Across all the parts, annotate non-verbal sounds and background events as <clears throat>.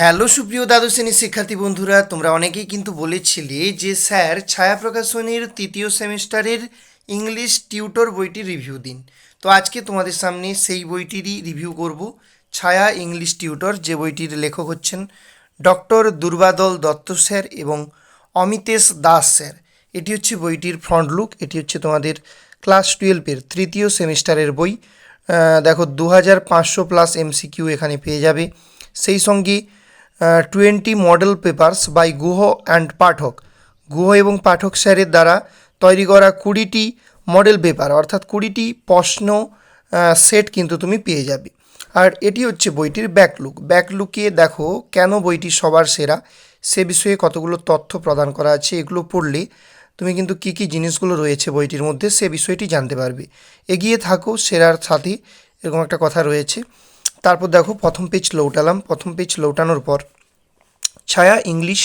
Hello সুপ্রিয় দ্বাদশ শ্রেণির শিক্ষার্থী বন্ধুরা, তোমরা অনেকেই কিন্তু বলেছিলে যে স্যার ছায়া প্রকাশনীর তৃতীয় সেমিস্টারের ইংলিশ টিউটর বইটি রিভিউ দিন। তো আজকে তোমাদের সামনে সেই বইটিরই রিভিউ করব। ছায়া ইংলিশ টিউটর, যে বইটির লেখক হচ্ছেন ডক্টর দুর্বাদল দত্ত স্যার এবং অমিতেশ দাস স্যার। এটি হচ্ছে বইটির ফ্রন্ট লুক এটি হচ্ছে তোমাদের ক্লাস টুয়েলভের তৃতীয় সেমিস্টারের বই। দেখো দু হাজার পাঁচশো প্লাস এমসিকিউ এখানে পেয়ে যাবে। সেই সঙ্গে twenty model papers by Guha and Pathak. Guha এবং পাঠক স্যারের দ্বারা তৈরি করা কুড়িটি মডেল পেপার অর্থাৎ কুড়িটি প্রশ্ন সেট কিন্তু তুমি পেয়ে যাবে। আর এটি হচ্ছে বইটির ব্যাকলুক ব্যাকলুকে দেখো কেন বইটি সবার সেরা, সে বিষয়ে কতগুলো তথ্য প্রদান করা আছে, এগুলো পড়লে তুমি কিন্তু কী কী জিনিসগুলো রয়েছে বইটির মধ্যে সে বিষয়টি জানতে পারবে। এগিয়ে থাকো সেরার সাথে এরকম একটা কথা রয়েছে। তারপর দেখো প্রথম পেজ লৌটালাম। প্রথম পেজ লৌটানোর পর Chhaya English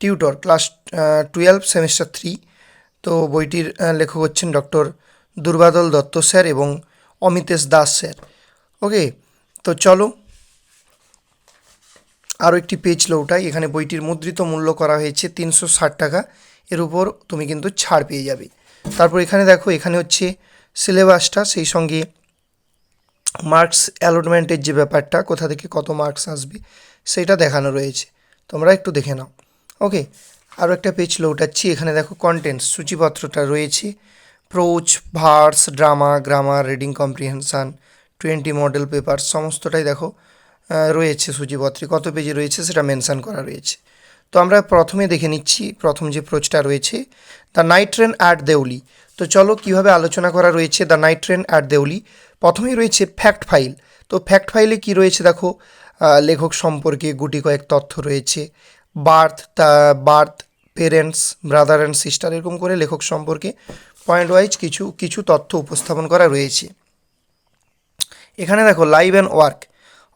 tutor class twelve semester three তো বইটির লেখক হচ্ছেন ডক্টর দুর্বাদল দত্ত স্যার এবং অমিতেশ দাস স্যার। ওকে তো চলো আরও একটি পেজ লৌটাই। এখানে বইটির মুদ্রিত মূল্য করা হয়েছে তিনশো ষাট টাকা। এর উপর তুমি কিন্তু ছাড় পেয়ে যাবে। তারপর এখানে দেখো, এখানে হচ্ছে সিলেবাসটা সেই সঙ্গে মার্কস অ্যালটমেন্টের যে ব্যাপারটা, কোথা থেকে কত মার্কস আসবে, সেটা দেখানো রয়েছে। তোমরা একটু দেখে নাও। ওকে আরও একটা পেজ লৌটাচ্ছি। এখানে দেখো কন্টেন্টস সূচিপত্রটা রয়েছে। Prose verse drama grammar reading comprehension twenty model paper সমস্তটাই দেখো রয়েছে সূচিপত্রে। কত পেজে রয়েছে সেটা মেনশান করা রয়েছে। তো আমরা প্রথমে দেখে নিচ্ছি, প্রথম যে প্রোচটা রয়েছে the night train at Deoli তো চলো কীভাবে আলোচনা করা রয়েছে the night train at Deoli প্রথমেই রয়েছে ফ্যাক্ট ফাইল তো ফ্যাক্ট ফাইলে কি রয়েছে দেখো? লেখক সম্পর্কে গুটি কয়েক তথ্য রয়েছে। বার্থ তা birth parents brother and sister এরকম করে লেখক সম্পর্কে পয়েন্ট ওয়াইজ কিছু কিছু তথ্য উপস্থাপন করা রয়েছে। এখানে দেখো লাইভ অ্যান্ড ওয়ার্ক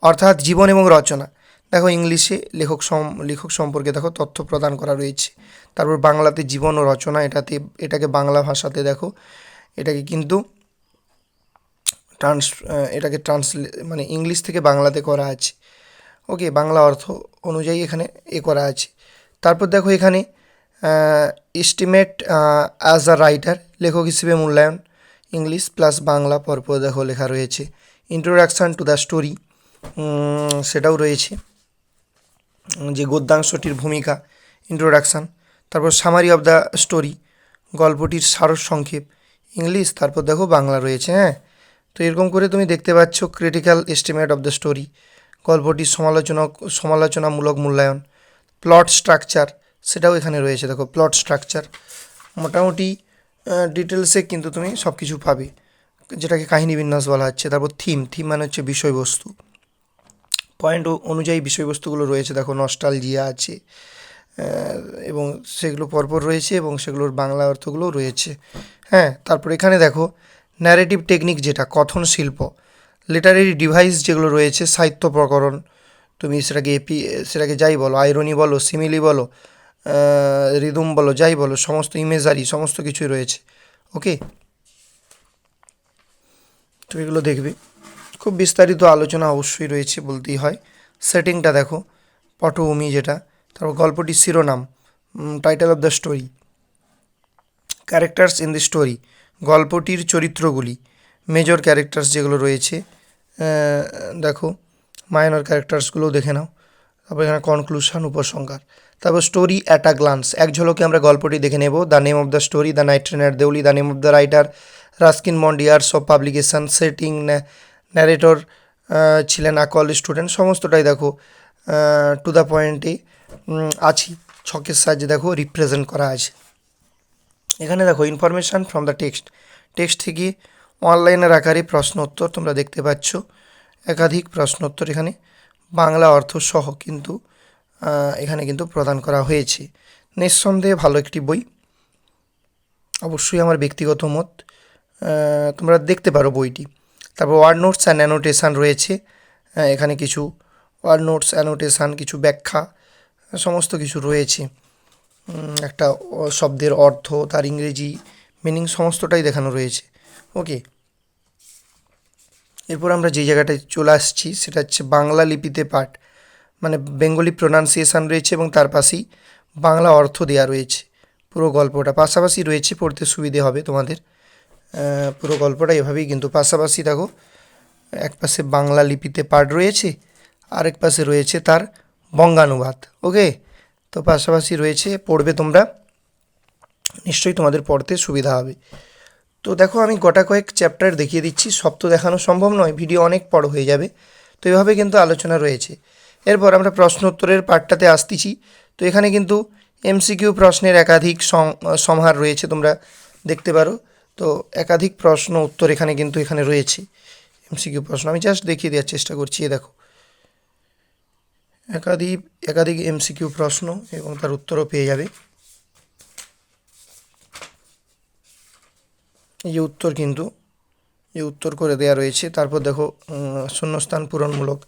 অর্থাৎ জীবন এবং রচনা। দেখো ইংলিশে লেখক সম, লেখক সম্পর্কে দেখো তথ্য প্রদান করা রয়েছে। তারপর বাংলাতে জীবন ও রচনা, এটাতে, এটাকে বাংলা ভাষাতে দেখো, এটাকে কিন্তু ট্রান্স এটাকে ট্রান্সলে মানে ইংলিশ থেকে বাংলাতে করা আছে। ওকে, বাংলা অর্থ অনুযায়ী এখানে এ করা আছে। তারপর দেখো এখানে এস্টিমেট অ্যাজ আ রাইটার লেখক হিসেবে মূল্যায়ন, ইংলিশ প্লাস বাংলা পরপর দেখো লেখা রয়েছে। ইন্ট্রোডাকশান টু দ্য স্টোরি সেটাও রয়েছে। যে গদ্যাংশটির ভূমিকা ইন্ট্রোডাকশান তারপর সামারি অফ দ্য স্টোরি গল্পটির সারস সংক্ষেপ, ইংলিশ, তারপর দেখো বাংলা রয়েছে হ্যাঁ? তো এরকম করে তুমি দেখতে পাচ্ছ critical estimate of the story গল্পটির সমালোচনা সমালোচনামূলক মূল্যায়ন। প্লট স্ট্রাকচার সেটাও এখানে রয়েছে, দেখো প্লট স্ট্রাকচার মোটামুটি ডিটেলসে কিন্তু তুমি সব কিছু পাবে, যেটাকে কাহিনী বিন্যাস বলা হচ্ছে। তারপর থিম থিম মানে হচ্ছে বিষয়বস্তু। পয়েন্ট অনুযায়ী বিষয়বস্তুগুলো রয়েছে, দেখো নস্টালজিয়া আছে এবং সেগুলো পরপর রয়েছে এবং সেগুলোর বাংলা অর্থগুলোও রয়েছে। হ্যাঁ তারপর এখানে দেখো ন্যারেটিভ টেকনিক যেটা, কথন শিল্প লিটারেরি ডিভাইস যেগুলো রয়েছে, সাহিত্য প্রকরণ, তুমি সেটাকে এপি সেটাকে যাই বলো আইরনি বলো সিমিলি বলো রিদম বলো, যাই বলো, সমস্ত ইমেজারি সমস্ত কিছুই রয়েছে ওকে তো এগুলো দেখবে। খুব বিস্তারিত আলোচনা অবশ্যই রয়েছে বলতেই হয়। সেটিংটা দেখো, পটভূমি যেটা, তারপর গল্পটির শিরোনাম title of the story characters in the story গল্পটির চরিত্রগুলি মেজর ক্যারেক্টার্স যেগুলো রয়েছে দেখো মাইনর ক্যারেক্টার্সগুলোও দেখে নাও। তারপর এখানে কনক্লুশন উপসংহার। তারপর স্টোরি অ্যাট আ গ্লান্স এক ঝলকে আমরা গল্পটি দেখে নেব। The name of the story the night train at Deoli the name of the writer Ruskin মন্ডিয়ার্স of publication setting narrator ছিলেন আকল স্টুডেন্ট সমস্তটাই দেখো টু দ্য পয়েন্টে আছি। ছকের সাহায্যে দেখো রিপ্রেজেন্ট করা আছে। এখানে দেখো information from the text text থেকে অনলাইনের আকারে প্রশ্ন উত্তর তোমরা দেখতে পাচ্ছ। একাধিক প্রশ্ন উত্তর এখানে বাংলা অর্থ সহ কিন্তু এখানে কিন্তু প্রদান করা হয়েছে। নিঃসন্দেহে ভালো একটি বই। অবশ্যই আমার ব্যক্তিগত মত তোমরা দেখতে পারো বইটি। তারপর ওয়ার্ড নোটস অ্যান্ড অ্যানোটেশান রয়েছে। এখানে কিছু ওয়ার্ড নোটস অ্যানোটেশান কিছু ব্যাখ্যা, সমস্ত কিছু রয়েছে। একটা শব্দের অর্থ, তার ইংরেজি মিনিং সমস্তটাই দেখানো রয়েছে। ওকে এরপর আমরা যে জায়গাটায় চলে আসছি, সেটা হচ্ছে বাংলা লিপিতে পাঠ। মানে বেঙ্গলি প্রোনাউন্সিয়েশন রয়েছে এবং তার পাশেই বাংলা অর্থ দেওয়া রয়েছে। পুরো গল্পটা পাশাপাশি রয়েছে, পড়তে সুবিধে হবে তোমাদের। পুরো গল্পটা এভাবেই কিন্তু পাশাপাশি দেখো, এক পাশে বাংলা লিপিতে পাঠ রয়েছে, আরেক পাশে রয়েছে তার বঙ্গানুবাদ। ওকে তো পাশাপাশি রয়েছে, পড়বে তোমরা। নিশ্চয়ই তোমাদের পড়তে সুবিধা হবে। তো দেখো, আমি গোটা কয়েক চ্যাপ্টার দেখিয়ে দিচ্ছি। সব তো দেখানো সম্ভব নয় ভিডিও অনেক বড় হয়ে যাবে। তো এভাবে কিন্তু আলোচনা রয়েছে। এরপর আমরা প্রশ্ন উত্তরের পার্টটাতে আসতেছি। তো এখানে কিন্তু এমসিকিউ প্রশ্নের একাধিক সম- সমাহার রয়েছে, তোমরা দেখতে পারো। তো একাধিক প্রশ্ন উত্তর এখানে কিন্তু এখানে রয়েছে। এমসিকিউ প্রশ্ন, আমি জাস্ট দেখিয়ে দেওয়ার চেষ্টা করছি দেখো। একাধিক একাধিক এমসিকিউ প্রশ্ন এবং তার উত্তরও পেয়ে যাবে। এই উত্তর কিন্তু, এই উত্তর করে দেওয়া রয়েছে। তারপর দেখো শূন্যস্থান পূরণমূলক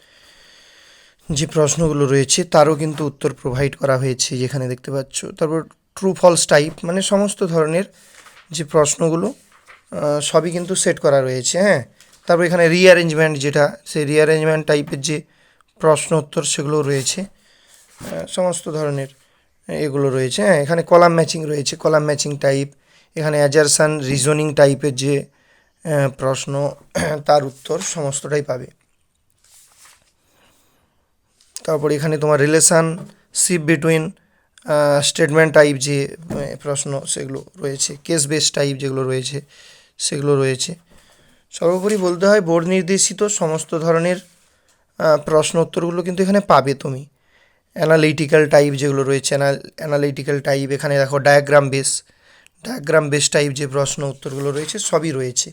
যে প্রশ্নগুলো রয়েছে, তারও কিন্তু উত্তর প্রোভাইড করা হয়েছে যেখানে দেখতে পাচ্ছ। তারপর ট্রু ফলস টাইপ মানে সমস্ত ধরনের যে প্রশ্নগুলো সবই কিন্তু সেট করা রয়েছে হ্যাঁ? তারপর এখানে রিঅ্যারেঞ্জমেন্ট যেটা, সেই রিঅ্যারেঞ্জমেন্ট টাইপের যে প্রশ্ন উত্তর সেগুলো রয়েছে। সমস্ত ধরনের এগুলো রয়েছে। হ্যাঁ এখানে কলাম ম্যাচিং রয়েছে। কলাম ম্যাচিং টাইপ এখানে অ্যাজারসান রিজনিং টাইপের যে প্রশ্ন, <clears throat> তার উত্তর সমস্তটাই পাবে। তারপর এখানে তোমার relationship between statement type যে প্রশ্ন সেগুলো রয়েছে। কেস বেস টাইপ যেগুলো রয়েছে, সেগুলো রয়েছে। সর্বোপরি বলতে হয় বোর্ড নির্দেশিত সমস্ত ধরনের প্রশ্ন উত্তরগুলো কিন্তু এখানে পাবে তুমি। অ্যানালিটিক্যাল টাইপ যেগুলো রয়েছে অ্যানালিটিক্যাল টাইপ এখানে দেখো diagram base diagram base type যে প্রশ্ন উত্তরগুলো রয়েছে, সবই রয়েছে।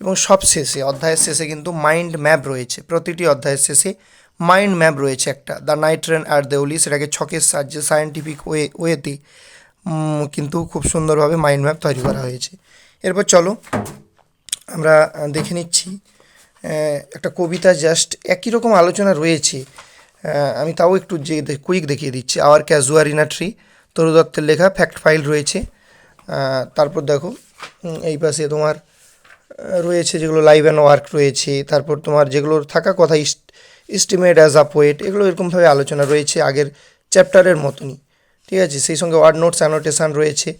এবং সব শেষে, অধ্যায়ের শেষে কিন্তু মাইন্ড ম্যাপ রয়েছে। প্রতিটি অধ্যায়ের শেষে মাইন্ড ম্যাপ রয়েছে একটা। দ্য নাইট ট্রেন আর দেউলি সেটাকে ছকের সাহায্যে সায়েন্টিফিক ওয়ে ওয়েতে কিন্তু খুব সুন্দরভাবে মাইন্ড ম্যাপ তৈরি করা হয়েছে। এরপর চলো আমরা দেখে নিচ্ছি একটা কবিতা জাস্ট একই রকম আলোচনা রয়েছে। আমি তাও একটু যে কুইক দেখিয়ে দিচ্ছি। আওয়ার ক্যাজুয়ারিনা ট্রি তরু দত্তের লেখা ফ্যাক্ট ফাইল রয়েছে। তারপর দেখো এই পাশে তোমার রয়েছে যেগুলো লাইভ অ্যান্ড ওয়ার্ক রয়েছে। তারপর তোমার যেগুলো থাকা কথা ইস্টিমেট অ্যাজ আ পোয়েট এগুলো এরকমভাবে আলোচনা রয়েছে আগের চ্যাপ্টারের মতনই। ঠিক আছে? সেই সঙ্গে ওয়ার্ড নোটস অ্যানোটেশান রয়েছে।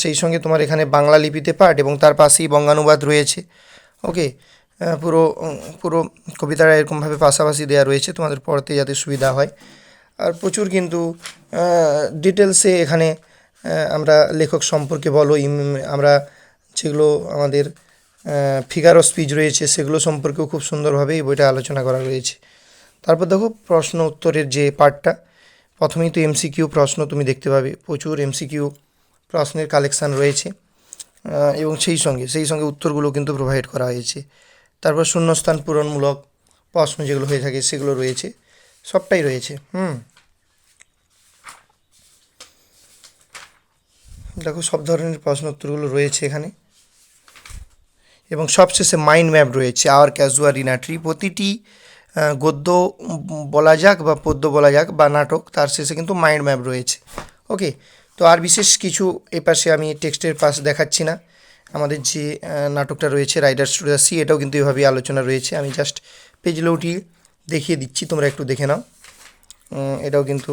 সেই সঙ্গে তোমার এখানে বাংলা লিপিতে পাঠ এবং তার পাশেই বঙ্গানুবাদ রয়েছে। ওকে পুরো পুরো কবিতাটা এরকমভাবে পাশাপাশি দেওয়া রয়েছে, তোমাদের পড়তে যাতে সুবিধা হয়। আর প্রচুর কিন্তু ডিটেলসে এখানে আমরা লেখক সম্পর্কে বলো আমরা যেগুলো আমাদের ফিগার অফ স্পিচ রয়েছে, সেগুলো সম্পর্কেও খুব সুন্দরভাবে এই বইটা আলোচনা করা রয়েছে। তারপর দেখো, প্রশ্ন উত্তরের যে পার্টটা প্রথমেই তো এমসিকিউ প্রশ্ন তুমি দেখতে পাবে, প্রচুর এমসিকিউ প্রশ্নের কালেকশান রয়েছে এবং সেই সঙ্গে সেই সঙ্গে উত্তরগুলো কিন্তু প্রোভাইড করা হয়েছে। তারপর শূন্যস্থান পূরণমূলক প্রশ্ন যেগুলো হয়ে থাকে সেগুলো রয়েছে। সবটাই রয়েছে, হুম। দেখো সব ধরনের প্রশ্ন উত্তরগুলো রয়েছে এখানে। এবং সবশেষে মাইন্ড ম্যাপ রয়েছে আওয়ার ক্যাজুয়াল ইনাট্রি প্রতিটি গদ্য বলা যাক বা পদ্য বলা যাক বা নাটক, তার শেষে কিন্তু মাইন্ড ম্যাপ রয়েছে। ওকে তো আর বিশেষ কিছু এ পাশে আমি টেক্সটের পাশ দেখাচ্ছি না। আমাদের যে নাটকটা রয়েছে রাইডার স্টুডিও সি এটাও কিন্তু এভাবেই আলোচনা রয়েছে। আমি জাস্ট পেজ লৌটি দেখিয়ে দিচ্ছি, তোমরা একটু দেখে নাও। এটাও কিন্তু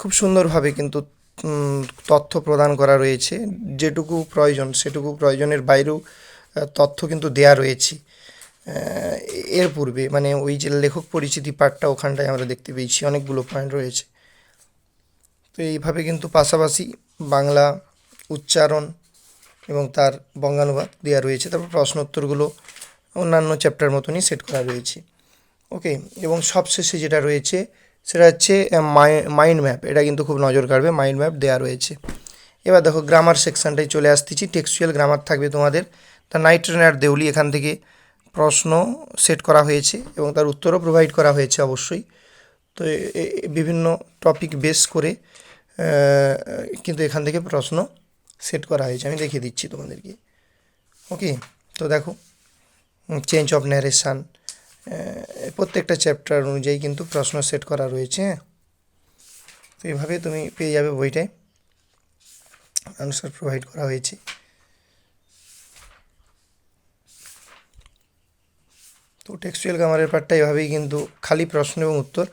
খুব সুন্দরভাবে কিন্তু তথ্য প্রদান করা রয়েছে। যেটুকু প্রয়োজন, সেটুকু প্রয়োজনের বাইরেও তথ্য কিন্তু দেয়া রয়েছে। এর পূর্বে মানে ওই যে লেখক পরিচিতি পার্টটা ওখানটায় আমরা দেখতে পেয়েছি, অনেকগুলো পয়েন্ট রয়েছে। তো এইভাবে কিন্তু পাশাপাশি বাংলা উচ্চারণ এবং তার বঙ্গানুবাদ দেওয়া রয়েছে। তারপর প্রশ্ন উত্তরগুলো অন্যান্য চ্যাপ্টার মতনই সেট করা রয়েছে। ওকে এবং সবশেষে যেটা রয়েছে, সেটা হচ্ছে মাইন্ড ম্যাপ এটা কিন্তু খুব নজর কাড়বে মাইন্ড ম্যাপ দেওয়া রয়েছে। এবার দেখো গ্রামার সেকশনটাই চলে আসতেছি। টেক্সচুয়াল গ্রামার থাকবে তোমাদের। তা নাইট ট্রেনার দেউলি এখান থেকে প্রশ্ন সেট করা হয়েছে এবং তার উত্তরও প্রোভাইড করা হয়েছে অবশ্যই। তো বিভিন্ন টপিক বেস করে কিন্তু এখান থেকে প্রশ্ন সেট করা হয়েছে। আমি দেখিয়ে দিচ্ছি তোমাদেরকে। ওকে তো দেখো চেঞ্জ অফ ন্যারেশান প্রত্যেকটা চ্যাপ্টার অনুযায়ী কিন্তু প্রশ্ন সেট করা রয়েছে। তো এইভাবে তুমি পেয়ে যাবে বইটায় আনসার প্রোভাইড করা হয়েছে। তো টেক্সচুয়াল গ্রামারের পার্টটা এভাবেই কিন্তু খালি প্রশ্ন এবং উত্তর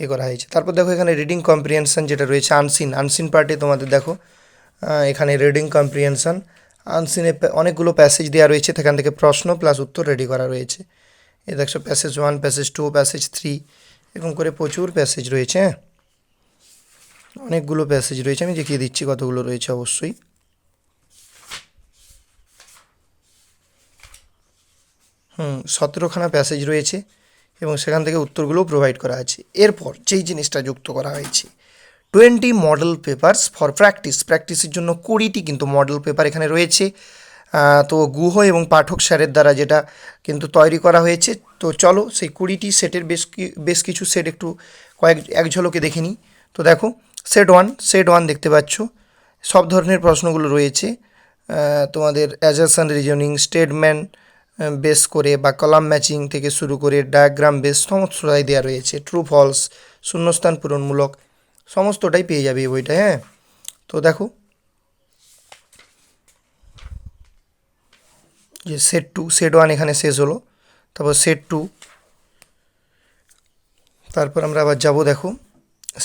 এ করা হয়েছে। তারপর দেখো এখানে রিডিং কম্প্রিহেনশন যেটা রয়েছে আনসিন আনসিন পার্টে তোমাদের দেখো এখানে রিডিং কম্প্রিহেনশন আনসিনে অনেকগুলো প্যাসেজ দেওয়া রয়েছে, সেখান থেকে প্রশ্ন প্লাস উত্তর রেডি করা রয়েছে। এ দেখছ passage one passage two passage three এরকম করে প্রচুর প্যাসেজ রয়েছে হ্যাঁ? অনেকগুলো প্যাসেজ রয়েছে, আমি দেখিয়ে দিচ্ছি কতগুলো রয়েছে অবশ্যই। হুম, সতেরোখানা প্যাসেজ রয়েছে এবং সেখান থেকে উত্তরগুলোও প্রোভাইড করা আছে। এরপর যেই জিনিসটা যুক্ত করা হয়েছে twenty model papers for practice. প্র্যাকটিসের জন্য কুড়িটি কিন্তু মডেল পেপার এখানে রয়েছে। তো গুহ এবং পাঠক স্যারের দ্বারা যেটা কিন্তু তৈরি করা হয়েছে। তো চলো সেই কুড়িটি সেটের বেশ কি- বেশ কিছু সেট একটু কয়েক, এক ঝলকে দেখে নিই। তো দেখো, সেট ওয়ান সেট ওয়ান দেখতে পাচ্ছ। সব ধরনের প্রশ্নগুলো রয়েছে। তোমাদের অ্যাজারসান রিজনিং স্টেটমেন্ট বেস করে বা কলাম ম্যাচিং থেকে শুরু করে ডায়াগ্রাম বেস সমস্তটাই দেওয়া রয়েছে। ট্রু, ফলস, শূন্যস্থান পূরণমূলক সমস্তটাই পেয়ে যাবে এই বইটা হ্যাঁ? তো দেখো। যে সেট টু সেট ওয়ান এখানে শেষ হলো। তারপর সেট টু তারপর আমরা আবার যাব, দেখো।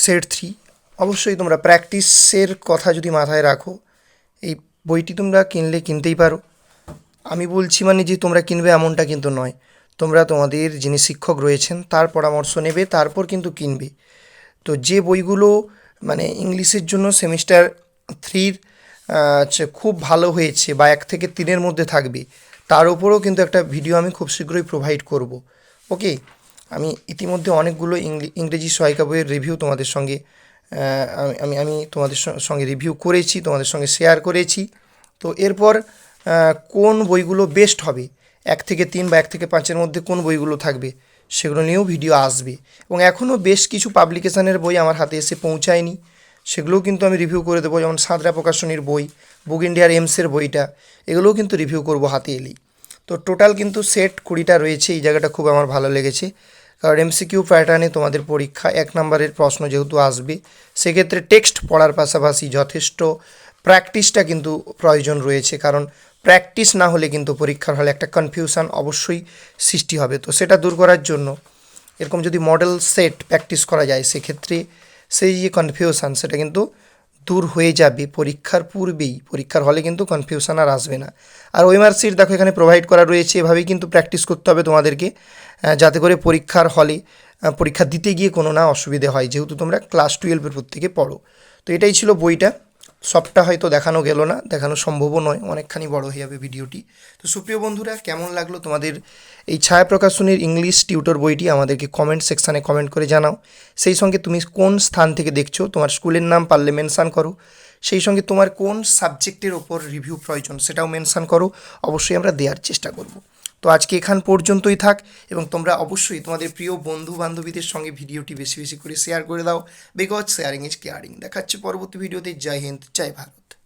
সেট থ্রি অবশ্যই তোমরা প্র্যাকটিসের কথা যদি মাথায় রাখো, এই বইটি তোমরা কিনলে কিনতেই পারো। আমি বলছি মানে যে তোমরা কিনবে এমনটা কিন্তু নয়। তোমরা তোমাদের যিনি শিক্ষক রয়েছেন, তার পরামর্শ নেবে, তারপর কিন্তু কিনবে। তো যে বইগুলো মানে ইংলিশের জন্য সেমিস্টার থ্রির খুব ভালো হয়েছে বা এক থেকে তিনের মধ্যে থাকবে, তার উপরেও কিন্তু একটা ভিডিও আমি খুব শীঘ্রই প্রোভাইড করব। ওকে আমি ইতিমধ্যে অনেকগুলো ইংরেজি সহায়িকা বইয়ের রিভিউ তোমাদের সঙ্গে আমি- আমি তোমাদের সঙ্গে রিভিউ করেছি, তোমাদের সঙ্গে শেয়ার করেছি। তো এরপর কোন বইগুলো বেস্ট হবে? এক থেকে তিন বা এক থেকে পাঁচের মধ্যে কোন বইগুলো থাকবে? সেগুলো নিয়েও ভিডিও আসবে। এবং এখনও বেশ কিছু পাবলিকেশানের বই আমার হাতে এসে পৌঁছায়নি। সেগুলোও কিন্তু আমি রিভিউ করে দেবো। যেমন সাঁতরা প্রকাশনীর বই বুক ইন্ডিয়ার এমসের বইটা, এগুলোও কিন্তু রিভিউ করব হাতে এলেই। তো টোটাল কিন্তু সেট কুড়িটা রয়েছে। এই জায়গাটা খুব আমার ভালো লেগেছে। কারণ এমসিকিউ প্যাটার্নে তোমাদের পরীক্ষা, এক নম্বরের প্রশ্ন যেহেতু আসবে, সেক্ষেত্রে টেক্সট পড়ার পাশাপাশি যথেষ্ট প্র্যাকটিসটা কিন্তু প্রয়োজন রয়েছে। কারণ প্র্যাকটিস না হলে কিন্তু পরীক্ষার হলে একটা কনফিউশন অবশ্যই সৃষ্টি হবে। তো সেটা দূর করার জন্য এরকম যদি মডেল সেট প্র্যাকটিস করা যায়, সেক্ষেত্রে সেই যে কনফিউশন সেটা কিন্তু দূর হয়ে যাবে। পরীক্ষার পূর্বেই, পরীক্ষার হলে কিন্তু কনফিউশন আর আসবে না। আর ওয়েমার সিট দেখো এখানে প্রোভাইড করা রয়েছে, এভাবেই কিন্তু প্র্যাকটিস করতে হবে তোমাদেরকে যাতে করে পরীক্ষার হলে পরীক্ষা দিতে গিয়ে কোনো না অসুবিধে হয়, যেহেতু তোমরা ক্লাস টুয়েলভের প্রত্যেকে পড়ো। তো এটাই ছিল বইটা। সবটা হয়তো দেখানো গেল না, দেখানো সম্ভবও নয়, অনেকখানি বড় হয়ে যাবে ভিডিওটি। তো সুপ্রিয় বন্ধুরা, কেমন লাগল তোমাদের এই ছায়া প্রকাশনীর ইংলিশ টিউটর বইটি আমাদেরকে কমেন্ট সেকশানে কমেন্ট করে জানাও। সেই সঙ্গে তুমি কোন স্থান থেকে দেখছ, তোমার স্কুলের নাম পারলে মেনশান করো। সেই সঙ্গে তোমার কোন সাবজেক্টের ওপর রিভিউ প্রয়োজন, সেটাও মেনশান করো। অবশ্যই আমরা দেওয়ার চেষ্টা করব। তো আজকে এখান পর্যন্তই থাক এবং তোমরা অবশ্যই তোমাদের প্রিয় বন্ধু বান্ধবীদের সঙ্গে ভিডিওটি বেশি বেশি করে শেয়ার করে দাও বিকজ শেয়ারিং ইজ কেয়ারিং দেখাচ্ছে পরবর্তী ভিডিওতে। জয় হিন্দ, জয় ভারত।